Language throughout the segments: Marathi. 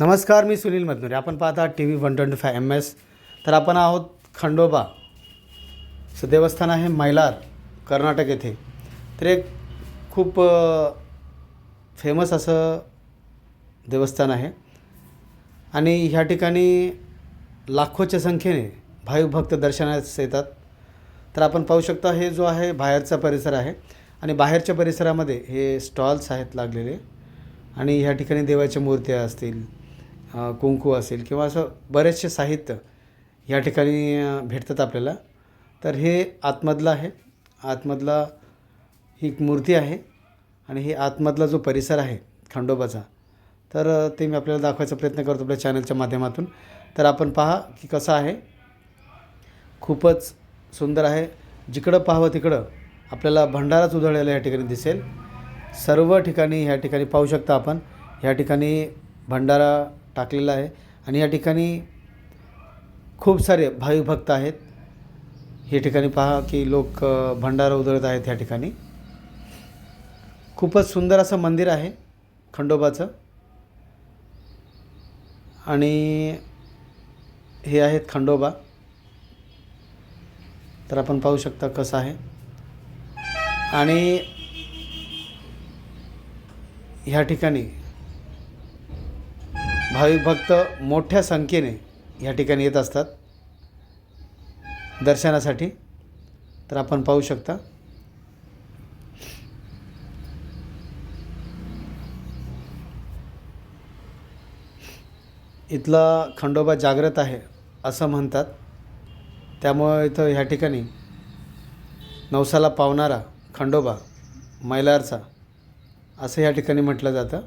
नमस्कार मी सुनील मधनुरे आपण पाहता T V one twenty five M S तर आपण आहोत खंडोबा. देवस्थान आहे मैलार कर्नाटक येथे. तर एक खूप फेमस असं देवस्थान आहे. आणि ह्या ठिकाणी लाखोच्या संख्येने भाविक भक्त दर्शनास येतात. तर आपण पाहू शकता हे जो आहे बाहेरचा परिसर आहे. आणि बाहेरच्या परिसरामध्ये हे स्टॉल्स आहेत लागलेले. आणि ह्या ठिकाणी देवाच्या मूर्त्या असतील. कुंकू असेल किंवा असं बरेचसे साहित्य या ठिकाणी भेटतात आपल्याला. तर हे आतमधलं आहे. आतमधला ही एक मूर्ती आहे आणि हे आतमधला जो परिसर आहे खंडोबाचा तर ते मी आपल्याला दाखवायचा प्रयत्न करतो आपल्या चॅनलच्या माध्यमातून. तर आपण पहा की कसं आहे. खूपच सुंदर आहे. जिकडं पाहावं तिकडं आपल्याला भंडाराच उधळलेला या ठिकाणी दिसेल. सर्व ठिकाणी ह्या ठिकाणी पाहू शकता आपण. ह्या ठिकाणी भंडारा टाकलेला आहे. आणि या ठिकाणी खूप सारे भाविभक्त आहेत. हे ठिकाणी पहा की लोक भंडारा उधळत आहेत या ठिकाणी. खूपच सुंदर असं मंदिर आहे खंडोबाचं. आणि हे आहेत खंडोबा. तर आपण पाहू शकता कसं आहे. आणि ह्या ठिकाणी भाविक भक्त मोठ्या संख्येने ह्या ठिकाणी येत असतात. दर्शनासाठी. तर आपण पाहू शकता. इथला खंडोबा जागृत आहे असं म्हणतात. त्यामुळं इथं ह्या ठिकाणी नवसाला पावणारा खंडोबा मैलारचा असं या ठिकाणी म्हटलं जातं.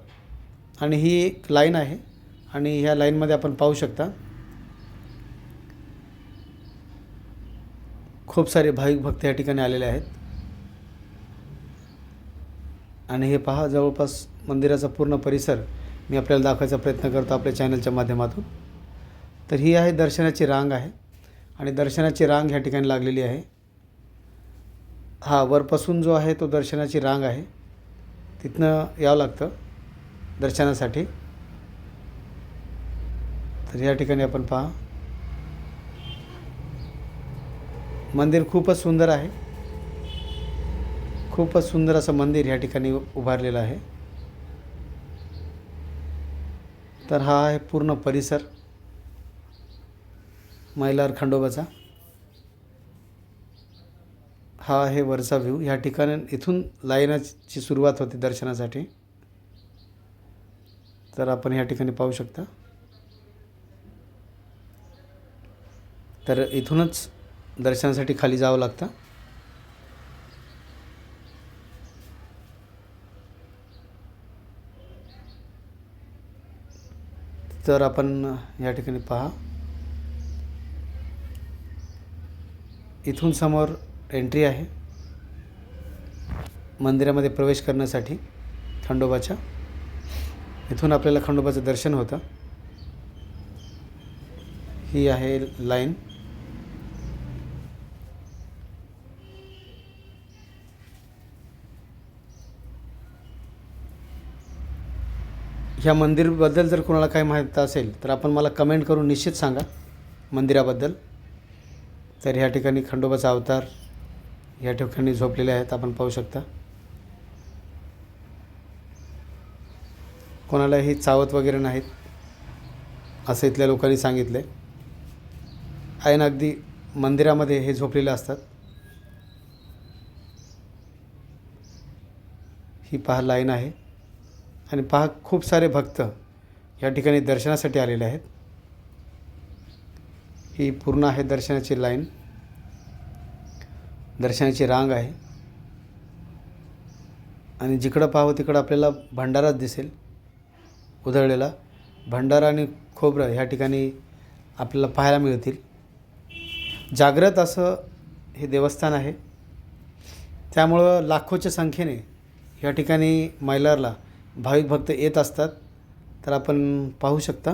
आणि ही एक लाईन आहे. आणि ह्या लाईनमध्ये आपण पाहू शकता. खूप सारे भाविक भक्त या ठिकाणी आलेले आहेत. आणि हे पहा जवळपास मंदिराचा पूर्ण परिसर मी आपल्याला दाखवायचा प्रयत्न करतो आपल्या चॅनलच्या माध्यमातून. तर ही आहे दर्शनाची रांग आहे आणि दर्शनाची रांग ह्या ठिकाणी लागलेली आहे. हा वरपासून जो आहे तो दर्शनाची रांग आहे. तिथनं यावं लागतं दर्शनासाठी. तर या ठिकाणी आपण पहा. मंदिर खूपच सुंदर आहे. खूपच सुंदर असं मंदिर या ठिकाणी उभारलेलं आहे. तर हा आहे पूर्ण परिसर. मैलार खंडोबाचा. हा आहे वरचा व्ह्यू. ह्या ठिकाणी इथून लाईनाची सुरुवात होते दर्शनासाठी. तर आपण ह्या ठिकाणी पाहू शकता. तर इथूनच दर्शनासाठी खाली जावं लागतं. तर आपण या ठिकाणी पहा. इथून समोर एंट्री आहे. मंदिरामध्ये प्रवेश करण्यासाठी खंडोबाच्या. इथून आपल्याला खंडोबाचं दर्शन होतं. ही आहे लाईन. ह्या मंदिरबद्दल जर कोणाला काही माहीत असेल तर आपण मला कमेंट करून निश्चित सांगा मंदिराबद्दल. तर ह्या ठिकाणी खंडोबाचा अवतार या ठिकाणी झोपलेले आहेत आपण पाहू शकता. कोणालाही चावत वगैरे नाहीत असं इथल्या लोकांनी सांगितले ऐन अगदी मंदिरामध्ये हे झोपलेले असतात. ही पहा लाईन आहे. आणि पहा खूप सारे भक्त या ठिकाणी दर्शनासाठी आलेले आहेत. ही पूर्ण आहे दर्शनाची लाईन. दर्शनाची रांग आहे. आणि जिकडं पाहावं तिकडं आपल्याला भंडाराच दिसेल. उधळलेला भंडारा आणि खोबरं ह्या ठिकाणी आपल्याला पाहायला मिळतील. जागृत असं हे देवस्थान आहे. त्यामुळं लाखोच्या संख्येने या ठिकाणी मैलारला भाविक भक्त येत असतात तर आपण पाहू शकता.